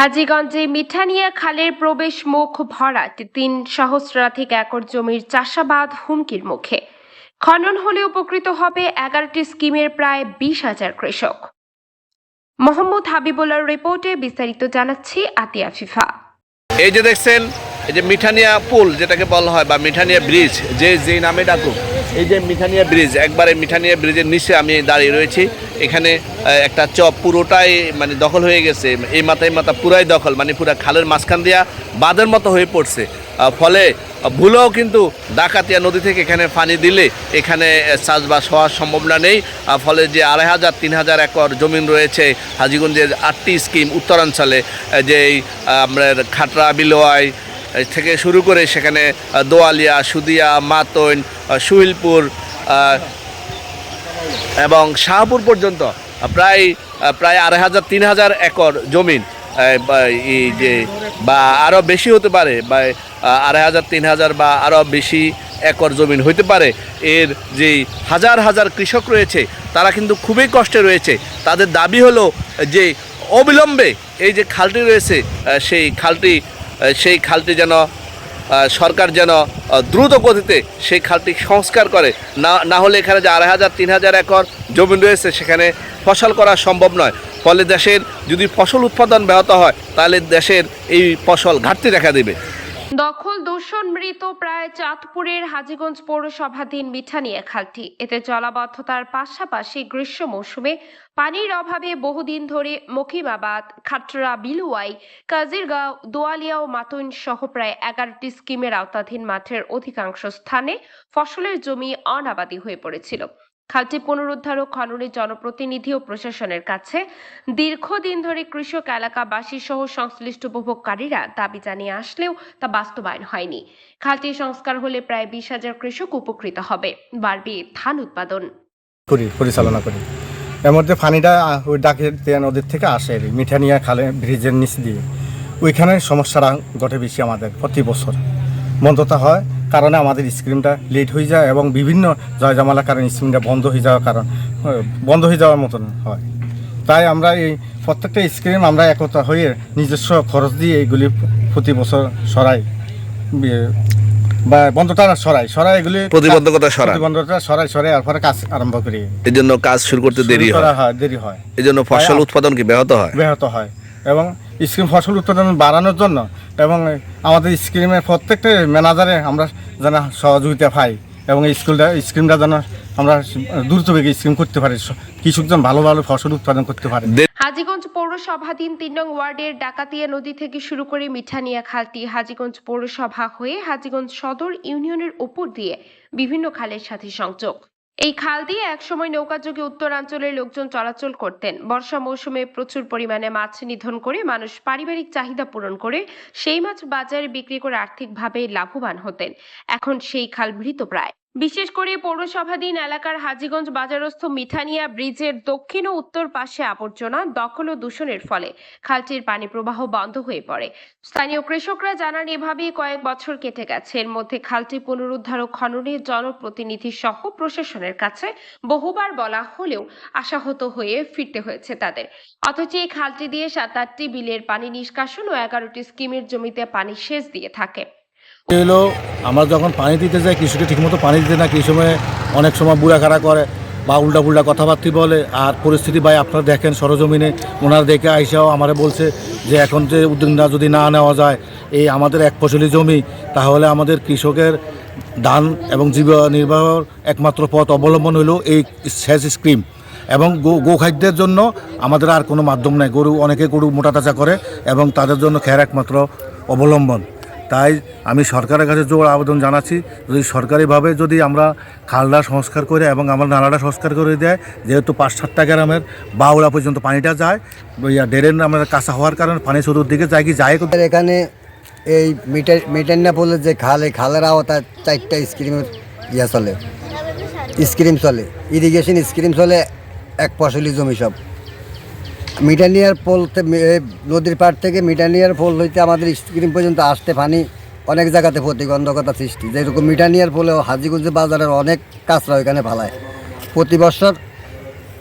হাজীগঞ্জে মিঠানিয়া খালের প্রবেশ মুখ ভরাট তিন সহস্রাধিক একর জমির চাষাবাদ হুমকির মুখে। খনন হলে উপকৃত হবে এগারোটি স্কিমের প্রায় বিশ হাজার কৃষক। মোহাম্মদ হাবিবুল্লার রিপোর্টে বিস্তারিত জানাচ্ছি আতিয়া ফিফা। এই যে দেখছেন, এই যে মিঠানিয়া পুল, যেটাকে বলা হয়, বা মিঠানিয়া ব্রিজ, যে যে নামে ডাকুক এই যে মিঠানিয়া ব্রিজ, একবারে মিঠানিয়া ব্রিজের নিচে আমি দাঁড়িয়ে রয়েছি। এখানে একটা চপ পুরোটাই মানে দখল হয়ে গেছে, এই মাথায় মাথা পুরাই দখল মানে পুরা খালের মাঝখান দিয়া বাঁধের মতো হয়ে পড়ছে। ফলে ভুলেও কিন্তু ডাকাতিয়া নদী থেকে এখানে পানি দিলে এখানে চাষবাস হওয়ার সম্ভাবনা নেই। ফলে যে আড়াই হাজার, তিন হাজার একর জমিন রয়েছে হাজিগঞ্জের আটটি স্কিম উত্তরাঞ্চলে যে আপনার খাটরা, বিলোয়াই এই থেকে শুরু করে সেখানে দোয়ালিয়া, সুদিয়া মাতৈন সুহিলপুর এবং শাহপুর পর্যন্ত প্রায় প্রায় আড়াই হাজার, তিন হাজার একর জমিন এই যে, বা আরও বেশি হতে পারে, বা আড়াই হাজার, তিন হাজার বা আরও বেশি একর জমিন হইতে পারে। এর যে হাজার হাজার কৃষক রয়েছে, তারা কিন্তু খুবই কষ্টে রয়েছে। তাদের দাবি হলো যে, অবিলম্বে এই যে খালটি রয়েছে সেই খালটি সেই খালটি যেন সরকার যেন দ্রুত গতিতে সেই খালটি সংস্কার করে। না না হলে এখানে যে আড়াই হাজার, তিন হাজার একর জমি রয়েছে, সেখানে ফসল করা সম্ভব নয়। ফলে দেশের যদি ফসল উৎপাদন ব্যাহত হয়, তাহলে দেশের এই ফসল ঘাটতি দেখা দেবে। দখল দূষণ মৃত প্রায় চাঁদপুরের হাজীগঞ্জ পৌরসভাধীন মিঠানিয়া খালটি এতে জলাবদ্ধতার পাশাপাশি গ্রীষ্ম মৌসুমে পানির অভাবে বহুদিন ধরে মকিমাবাদ, খাটরা, বিলুয়াই, কাজিরগাঁও, দোয়ালিয়া ও মাতুন সহ প্রায় এগারোটি স্কিমের আওতাধীন মাঠের অধিকাংশ স্থানে ফসলের জমি অনাবাদি হয়ে পড়েছিল। খালটি পুনরুদ্ধার ও খননের জনপ্রতিনিধি ও প্রশাসনের কাছে দীর্ঘদিন ধরে কৃষক এলাকাবাসী সহ সংশ্লিষ্ট উপভোগকারীরা দাবি জানিয়ে আসলেও তা বাস্তবায়ন হয়নি। খালটি সংস্কার হলে প্রায় বিশ হাজার কৃষক উপকৃত হবে। বাড়বে ধান উৎপাদন। করি, পরিচালনা করি। এর মধ্যে পানিটা ওই ডাকিয়া নদীর থেকে আসে মিঠানিয়া খালে ব্রিজের নিচ দিয়ে। ওইখানে সমস্যাটা ঘটে বেশি আমাদের, প্রতি বছর। বন্ধতা হয় কারণে আমাদের স্ক্রিমটা লেট হয়ে যায় এবং বিভিন্ন জয়জামালার কারণে স্ক্রিমটা বন্ধ হয়ে যাওয়ার কারণ বন্ধ হয়ে যাওয়ার মতন হয়। তাই আমরা এই প্রত্যেকটা স্ক্রিম আমরা একতা হয়ে নিজস্ব খরচ দিয়ে এইগুলি প্রতি বছর সরাই। বা বন্ধটা সরাই সরাই এগুলি প্রতিবন্ধকতা সরান। প্রতিবন্ধকতা সরাই সরাই এরপরে কাজ আরম্ভ করি। এই জন্য কাজ শুরু করতে দেরি হয়। দেরি হয়। এই জন্য ফসল উৎপাদন কি ব্যাহত হয়? ব্যাহত হয়। এবং স্কিম ফসল উৎপাদন বাড়ানোর জন্য এবং আমাদের স্কিমের প্রত্যেকটা ম্যানেজারে আমরা যেন সহযোগিতা পাই এবং এই স্কুলটা স্কিমটা যেন আমরা দ্রুতবেগে স্কিম করতে পারি কৃষকজন ভালো ভালো ফসল উৎপাদন করতে পারে। হাজীগঞ্জ পৌরসভাধীন তিন নং ওয়ার্ডের ডাকাতিয়া নদী থেকে শুরু করে মিঠানিয়া খালটি হাজীগঞ্জ পৌরসভা হয়ে হাজীগঞ্জ সদর ইউনিয়নের উপর দিয়ে বিভিন্ন খালের সাথে সংযোগ। এই খাল দিয়ে একসময় নৌকাযোগে উত্তরাঞ্চলের লোকজন চলাচল করতেন। বর্ষা মৌসুমে প্রচুর পরিমাণে মাছ নিধন করে মানুষ পারিবারিক চাহিদা পূরণ করে সেই মাছ বাজারে বিক্রি করে আর্থিকভাবে লাভবান হতেন। এখন সেই খাল মৃত প্রায়। বিশেষ করে পৌরসভাধীন এলাকার হাজীগঞ্জ বাজারস্থ মিঠানিয়া ব্রিজের দক্ষিণ ও উত্তর পাশে আবর্জনা, দখল ও দূষণের ফলে খালটির পানি প্রবাহ বন্ধ হয়ে পড়ে। স্থানীয় কৃষকরা জানান এভাবেই কয়েক বছর কেটে গেছে। এর মধ্যে খালটি পুনরুদ্ধার ও খননে জনপ্রতিনিধি সহ প্রশাসনের কাছে বহুবার বলা হলেও আশাহত হয়ে ফিরতে হয়েছে তাদের। অথচ এই খালটি দিয়ে সাত আটটি বিলের পানি নিষ্কাশন ও এগারোটি স্কিমের জমিতে পানি সেচ দিয়ে থাকে। হলো আমরা যখন পানি দিতে যাই, কৃষককে ঠিকমতো পানি দিতে না কৃষি সময় অনেক সময় বুড়াখাড়া করে বা উল্টা পুল্টা কথাবার্তা বলে। আর পরিস্থিতি ভাই, আপনারা দেখেন সরজমিনে ওনারা দেখে আইসাও, আমারে বলছে যে এখন যে উদ্যোগটা যদি না নেওয়া যায়, এই আমাদের এক ফসলি জমি, তাহলে আমাদের কৃষকের দান এবং জীবিকা নির্বাহর একমাত্র পথ অবলম্বন হলো এই সেচ স্কিম। এবং গো, গোখাদ্যের জন্য আমাদের আর কোনো মাধ্যম নাই। গরু, অনেকে গরু মোটা করে এবং তাদের জন্য খেয়ার একমাত্র অবলম্বন। তাই আমি সরকারের কাছে জোর আবেদন জানাচ্ছি, যদি সরকারিভাবে যদি আমরা খালটা সংস্কার করে এবং আমরা নালাটা সংস্কার করে দেয়, যেহেতু পাঁচ সাতটা গ্রামের বাউলা পর্যন্ত পানিটা যায়, ইয়া ড্রেন আমাদের কাঁচা হওয়ার কারণে পানি চতুর্দিকে যায় কি, যায় এখানে এই মিটার মিটান্না পোলের যে খাল, এই খালের আওতায় চারটা স্ক্রিমের ইয়া চলে, স্ক্রিম চলে, ইরিগেশন স্ক্রিম চলে, এক ফসলি জমি সব। মিটানিয়ার পোল নদীর পাড় থেকে মিটানিয়ার পোল হইতে আমাদের স্ক্রিম পর্যন্ত আসতে পানি অনেক জায়গাতে প্রতিবন্ধকতা সৃষ্টি। যেরকম মিটানিয়ার পোলেও হাজিগঞ্জ বাজারের অনেক কাঁচরা ওইখানে ফালায়। প্রতি বছর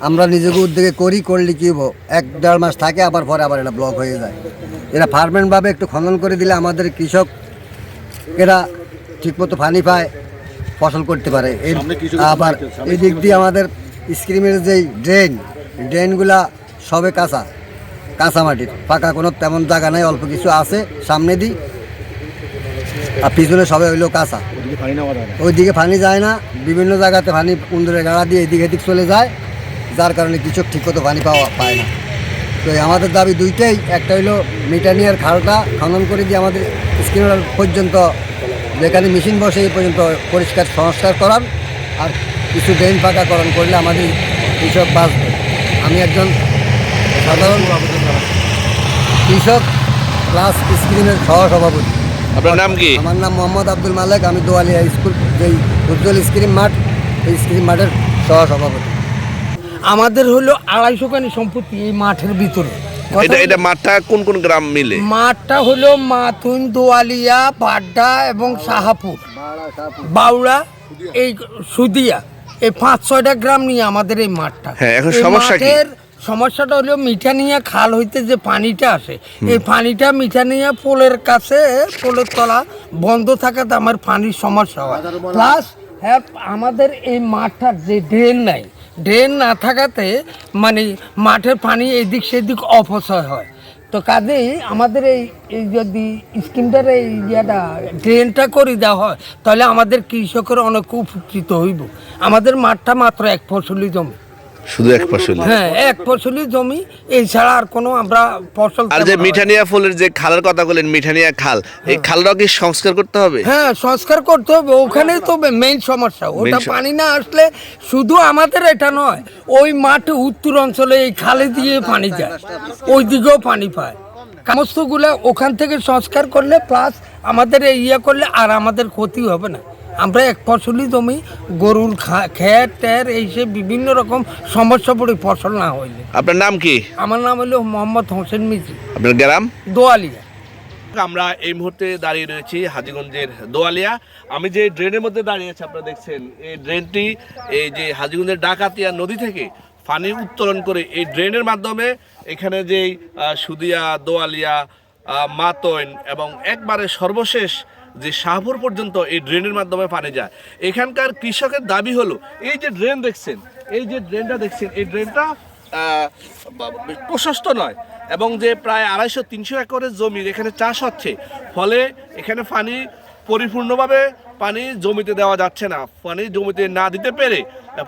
আমরা নিজেকে উদ্যোগে করি করলে কি হব? এক দেড় মাস থাকে আবার পরে আবার এটা ব্লক হয়ে যায়। এরা ফার্মেন্টভাবে একটু খনন করে দিলে আমাদের কৃষক এরা ঠিকমতো পানি পায় ফসল করতে পারে। আবার এই দিক দিয়ে আমাদের স্ক্রিমের যেই ড্রেন ড্রেনগুলা সবে কাঁচা কাঁচা মাটির পাকা কোনো তেমন জায়গা নাই অল্প কিছু আছে সামনে দিই। আর পিছনে সবে হইল কাঁচা। ওইদিকে ফানি যায় না বিভিন্ন জায়গাতে পানি উন্দরের গাড়া দিয়ে এদিক এদিক চলে যায় যার কারণে কৃষক ঠিকমতো পানি পাওয়া পায় না। তো আমাদের দাবি দুইটাই একটা হইল মিটানিয়ার খালটা খনন করে দিয়ে আমাদের স্কিনার পর্যন্ত যেখানে মেশিন বসে এই পর্যন্ত পরিষ্কার সংস্কার করান আর কিছু ড্রেন পাকাকরণ করলে আমাদের কৃষক বাঁচবে। আমি একজন সাধারণ কৃষক প্লাস স্ক্রিনের সহ সভাপতি। আপনার নাম কি? আমার নাম মোহাম্মদ আব্দুল মালেক আমি দোয়ালিয়া স্কুল যেই উজ্জ্বল স্ক্রিম মাঠ এই স্ক্রিম মাঠের সহ সভাপতি। আমাদের হলো আড়াইশো খানি সম্পত্তি এই মাঠের ভিতরে। এটা এটা মাঠটা কোন কোন গ্রাম মিলে? মাঠটা হলো মাথুন দোয়ালিয়া বাড্ডা এবং সাহাপুর বাউড়া এই সুদিয়া এই পাঁচ ছয়টা গ্রাম নিয়ে আমাদের এই মাঠটা। হ্যাঁ, এখন সমস্যা কি? সমস্যাটা হলো মিঠানিয়া খাল হইতে যে পানিটা আসে এই পানিটা মিঠানিয়া পোলের কাছে পোলের তলা বন্ধ থাকাতে আমার পানির সমস্যা হয়। প্লাস হ্যাঁ আমাদের এই মাঠটার যে ড্রেন নাই ড্রেন না থাকাতে মানে মাঠের পানি এদিক সেদিক অপচয় হয়। তো কাজেই আমাদের এই এই যদি স্কিমটার এই ইয়েটা ড্রেনটা করে দেওয়া হয় তাহলে আমাদের কৃষকের অনেক উপকৃত হইব। আমাদের মাঠটা মাত্র এক ফসলি জমি। শুধু এক ফসলি। হ্যাঁ এক ফসলি জমি এই ছাড়া আর কোনো আমরা ফসল আর যে হয়। মিঠানিয়া ফুলের যে খালের কথা বললেন মিঠানিয়া খাল এই খালটাও কি সংস্কার করতে হবে? হ্যাঁ সংস্কার করতে হবে ওখানেই তো মেইন সমস্যা ওটা পানি না আসলে শুধু আমাদের এটা নয় ওই মাঠে উত্তর অঞ্চলে এই খালে দিয়ে পানি যায় ওই দিকেও পানি পায়। সমস্তগুলো ওখান থেকে সংস্কার করলে প্লাস আমাদের ইয়ে করলে আর আমাদের ক্ষতি হবে না। আমরা এক ফসলি জমি গরুর খা- খের টের এইসব বিভিন্ন রকম সমস্যা পড়ে ফসল না হইলে। আপনার নাম কি? আমার নাম হলো মোহাম্মদ হোসেন মিজি। আপনার গ্রাম? দোয়ালিয়া। আমরা এই মুহূর্তে দাঁড়িয়ে রয়েছি হাজিগঞ্জের দোয়ালিয়া। আমি যে ড্রেনের মধ্যে দাঁড়িয়ে আছি আপনারা দেখছেন এই ড্রেনটি এই যে হাজিগঞ্জের ডাকাতিয়া নদী থেকে পানি উত্তোলন করে এই ড্রেনের মাধ্যমে এখানে যেই সুদিয়া দোয়ালিয়া মাতৈন এবং একবারে সর্বশেষ যে শাহপুর পর্যন্ত এই ড্রেনের মাধ্যমে পানি যায়। এখানকার কৃষকের দাবি হলো, এই যে ড্রেন দেখছেন, এই যে ড্রেনটা দেখছেন, এই ড্রেনটা প্রশস্ত নয় এবং যে প্রায় আড়াইশো তিনশো একরের জমি এখানে চাষ হচ্ছে, ফলে এখানে পানি পরিপূর্ণভাবে পানি জমিতে দেওয়া যাচ্ছে না। পানি জমিতে না দিতে পেরে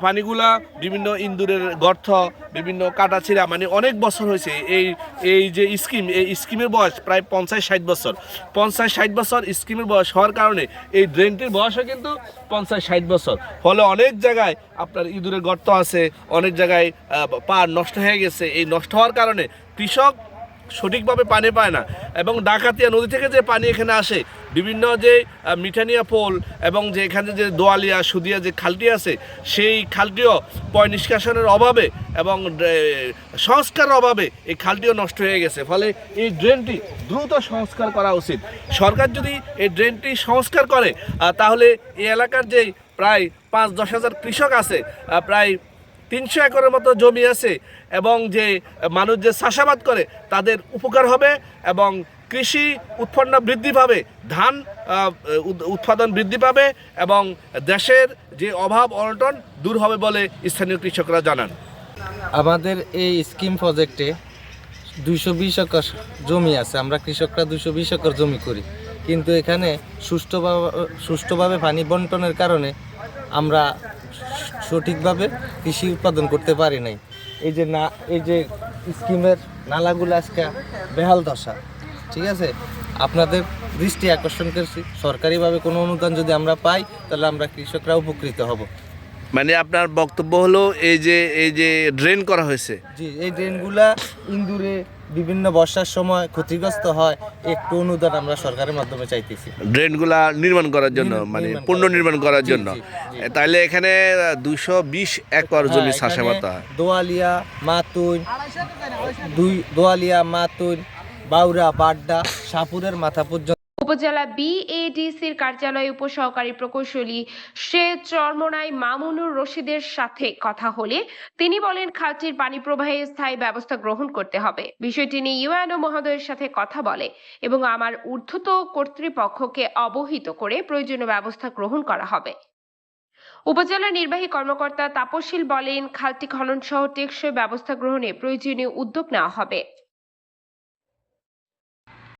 পানিগুলা বিভিন্ন ইন্দুরের গর্ত, বিভিন্ন কাটাছিড়া মানে অনেক বছর হয়েছে। এই এই যে স্কিম, এই স্কিমের বয়স প্রায় পঞ্চাশ ষাট বছর। পঞ্চাশ ষাট বছর স্কিমের বয়স হওয়ার কারণে এই ড্রেনটির বয়সও কিন্তু পঞ্চাশ ষাট বছর। ফলে অনেক জায়গায় আপনার ইঁদুরের গর্ত আছে, অনেক জায়গায় পার নষ্ট হয়ে গেছে। এই নষ্ট হওয়ার কারণে কৃষক সঠিকভাবে পানি পায় না এবং ডাকাতিয়া নদী থেকে যে পানি এখানে আসে, বিভিন্ন যে মিঠানিয়া পোল এবং যে এখানে যে দোয়ালিয়া, সুদিয়া যে খালটি আছে, সেই খালটিও পয় নিষ্কাশনের অভাবে এবং সংস্কারের অভাবে এই খালটিও নষ্ট হয়ে গেছে। ফলে এই ড্রেনটি দ্রুত সংস্কার করা উচিত। সরকার যদি এই ড্রেনটি সংস্কার করে তাহলে এই এলাকার যেই প্রায় পাঁচ দশ হাজার কৃষক আছে প্রায় তিনশো একরের মতো জমি আছে এবং যে মানুষ যে চাষাবাদ করে তাদের উপকার হবে এবং কৃষি উৎপন্ন বৃদ্ধি পাবে, ধান উৎপাদন বৃদ্ধি পাবে এবং দেশের যে অভাব অনটন দূর হবে বলে স্থানীয় কৃষকরা জানান। আমাদের এই স্কিম প্রজেক্টে দুইশো বিশ একর জমি আছে, আমরা কৃষকরা দুইশো বিশ একর জমি করি। কিন্তু এখানে সুষ্ঠুভাবে সুষ্ঠুভাবে পানি বন্টনের কারণে আমরা সঠিকভাবে কৃষি উৎপাদন করতে পারি নাই। এই যে না এই যে স্কিমের নালাগুলো আজকে বেহাল দশা ঠিক আছে? আপনাদের দৃষ্টি আকর্ষণ করছি। সরকারিভাবে কোনো অনুদান যদি আমরা পাই তাহলে আমরা কৃষকরা উপকৃত হব। মানে আপনার বক্তব্য হলো এই যে এই যে ড্রেন করা হয়েছে। জি এই ড্রেনগুলা ইন্দুরে বিভিন্ন বর্ষার সময় ক্ষতিগ্রস্ত হয় একটু অনুদান আমরা সরকারের মাধ্যমে চাইতেছি। ড্রেনগুলা নির্মাণ করার জন্য মানে পণ্য নির্মাণ করার জন্য। তাহলে এখানে দুশো বিশ একর জমি হ্যাঁ, চাষাবাদ হয়। দোয়ালিয়া মাতুন দুই দোয়ালিয়া মাতুন বাউরা বাড্ডা সাপুরের মাথা পর্যন্ত উপজেলা বিএডিসির কার্যালয়ে উপসহকারী প্রকৌশলী সে চরমনাই মামুনুর রশিদের সাথে কথা হলে তিনি বলেন, খালটির পানি প্রবাহে স্থায়ী ব্যবস্থা গ্রহণ করতে হবে। বিষয়টি নিয়ে ইউএনও মহোদয়ের সাথে কথা বলে এবং আমার ঊর্ধ্বত কর্তৃপক্ষকে অবহিত করে প্রয়োজনীয় ব্যবস্থা গ্রহণ করা হবে। উপজেলা নির্বাহী কর্মকর্তা তাপসশীল বলেন, খালটি খনন সহ টেকসই ব্যবস্থা গ্রহণে প্রয়োজনীয় উদ্যোগ নেওয়া হবে।